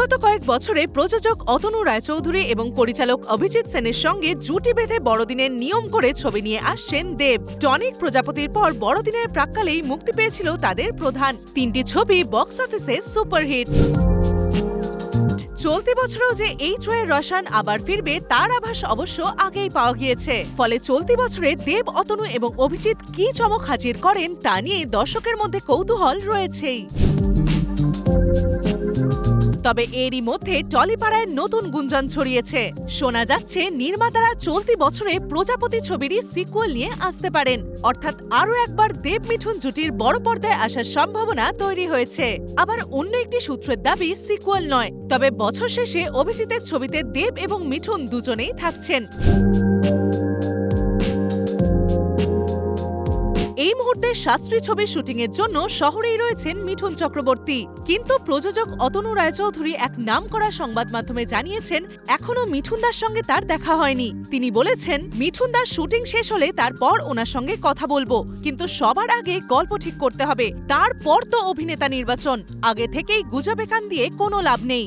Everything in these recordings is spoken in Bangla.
কয়েক বছরে প্রযোজক অতনু রায়চৌধুরী এবং পরিচালক অভিজিৎ সেনের সঙ্গে জুটি বেঁধে বড়দিনের নিয়ম করে ছবি নিয়ে আসছেন দেব। টনিক প্রজাপতির পর বড়দিনের প্রাক্কালেই মুক্তি পেয়েছিল তাদের প্রধান। তিনটি ছবি বক্স অফিসে সুপারহিট। চলতি বছরেও যে এই ত্রয়ের রসায়ন আবার ফিরবে, তার আভাস অবশ্য আগেই পাওয়া গিয়েছে। ফলে চলতি বছরে দেব, অতনু এবং অভিজিৎ কি চমক হাজির করেন, তা নিয়ে দর্শকের মধ্যে কৌতূহল রয়েছেই। তবে এরই মধ্যে টলিপাড়ায় নতুন গুঞ্জন ছড়িয়েছে। শোনা যাচ্ছে, নির্মাতারা চলতি বছরে প্রজাপতি ছবিরই সিকুয়েল নিয়ে আসতে পারেন। অর্থাৎ আরও একবার দেব মিঠুন জুটির বড় পর্দায় আসার সম্ভাবনা তৈরি হয়েছে। আবার অন্য একটি সূত্রের দাবি সিকুয়েল নয়। তবে বছর শেষে অভিজিতের ছবিতে দেব এবং মিঠুন দুজনেই থাকছেন। এই মুহূর্তে শাস্ত্রী ছবির শুটিংয়ের জন্য শহরেই রয়েছেন মিঠুন চক্রবর্তী। কিন্তু প্রযোজক অতনু রায়চৌধুরী এক নামকরা সংবাদ মাধ্যমে জানিয়েছেন, এখনও মিঠুনদার সঙ্গে তার দেখা হয়নি। তিনি বলেছেন, মিঠুন মিঠুনদার শুটিং শেষ হলে তারপর ওনার সঙ্গে কথা বলব, কিন্তু সবার আগে গল্প ঠিক করতে হবে। তারপর তো অভিনেতা নির্বাচন। আগে থেকেই গুজবে কান দিয়ে কোনো লাভ নেই।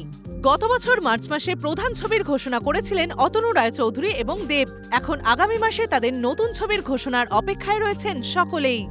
গত বছর মার্চ মাসে প্রধান ছবির ঘোষণা করেছিলেন অতনু রায়চৌধুরী এবং দেব। এখন আগামী মাসে তাদের নতুন ছবির ঘোষণার অপেক্ষায় রয়েছেন সকলেই।